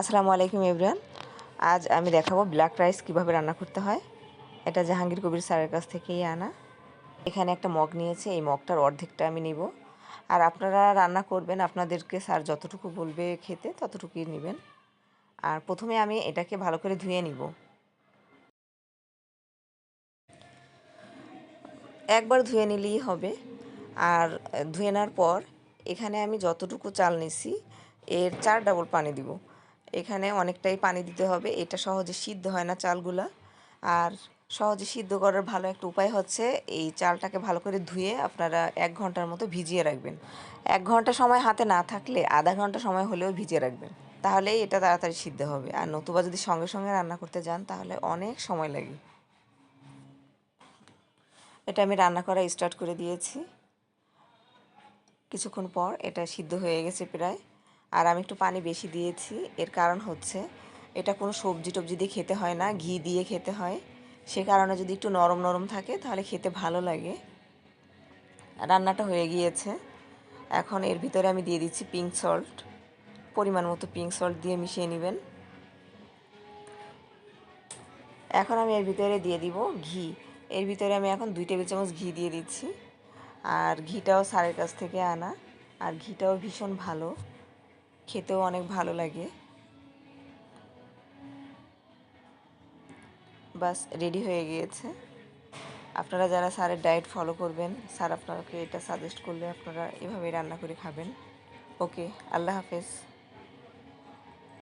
আসসালামু আলাইকুম এভরিওয়ান আজ আমি দেখাবো ব্ল্যাক রাইস কীভাবে রান্না করতে হয়। এটা জাহাঙ্গীর কবির স্যারের কাছ থেকেই আনা। এখানে একটা মগ নিয়েছে, এই মগটার অর্ধেকটা আমি নিব। আর আপনারা রান্না করবেন, আপনাদেরকে স্যার যতটুকু বলবে খেতে ততটুকুই নেবেন। আর প্রথমে আমি এটাকে ভালো করে ধুয়ে নিব। একবার ধুয়ে নিলেই হবে। আর ধুয়ে নেওয়ার পর এখানে আমি যতটুকু চাল নিছি, এর চার ডাবল পানি দিব। এখানে অনেকটাই পানি দিতে হবে। এটা সহজে সিদ্ধ হয় না চালগুলা। আর সহজে সিদ্ধ করার ভালো একটা উপায় হচ্ছে এই চালটাকে ভালো করে ধুয়ে আপনারা এক ঘণ্টার মতো ভিজিয়ে রাখবেন। এক ঘণ্টা সময় হাতে না থাকলে আধা ঘণ্টা সময় হলেও ভিজিয়ে রাখবেন। তাহলেই এটা তাড়াতাড়ি সিদ্ধ হবে। আর নতুবা যদি সঙ্গে সঙ্গে রান্না করতে যান তাহলে অনেক সময় লাগে। এটা আমি রান্না করা স্টার্ট করে দিয়েছি। কিছুক্ষণ পর এটা সিদ্ধ হয়ে গেছে প্রায়। আর আমি একটু পানি বেশি দিয়েছি। এর কারণ হচ্ছে, এটা কোনো সবজি টবজি দিয়ে খেতে হয় না, ঘি দিয়ে খেতে হয়। সে কারণে যদি একটু নরম নরম থাকে, তাহলে খেতে ভালো লাগে। রান্নাটা হয়ে গিয়েছে। এখন এর ভিতরে আমি দিয়ে দিচ্ছি পিঙ্ক সল্ট পরিমাণ মতো পিঙ্ক সল্ট দিয়ে মিশিয়ে নেবেন। এখন আমি এর ভিতরে দিয়ে দিব ঘি। এর ভিতরে আমি এখন দুই টেবিল চামচ ঘি দিয়ে দিচ্ছি। আর ঘিটাও স্যারের কাছ থেকে আনা। আর ঘিটাও ভীষণ ভালো। খেতেও অনেক ভালো লাগে। বাস রেডি হয়ে গিয়েছে। আপনারা যারা স্যারের ডায়েট ফলো করবেন, স্যার আপনাকে এটা সাজেস্ট করলে আপনারা এভাবে রান্না করে খাবেন। ওকে আল্লাহ হাফেজ।